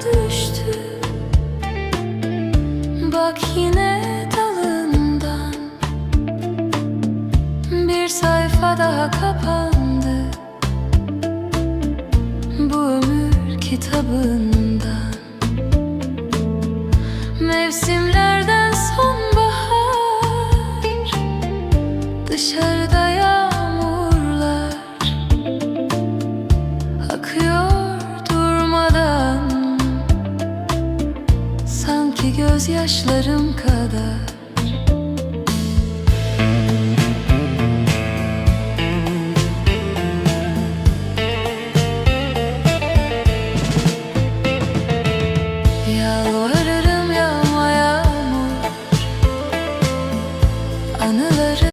düştü. Bak yine dalından. Bir sayfa daha kapandı. Bu ömür kitabından. Mevsimlerden sonbahar. Dışarıda Eski gözyaşlarım kadar. Yalvarırım yağma yağmur. Anıları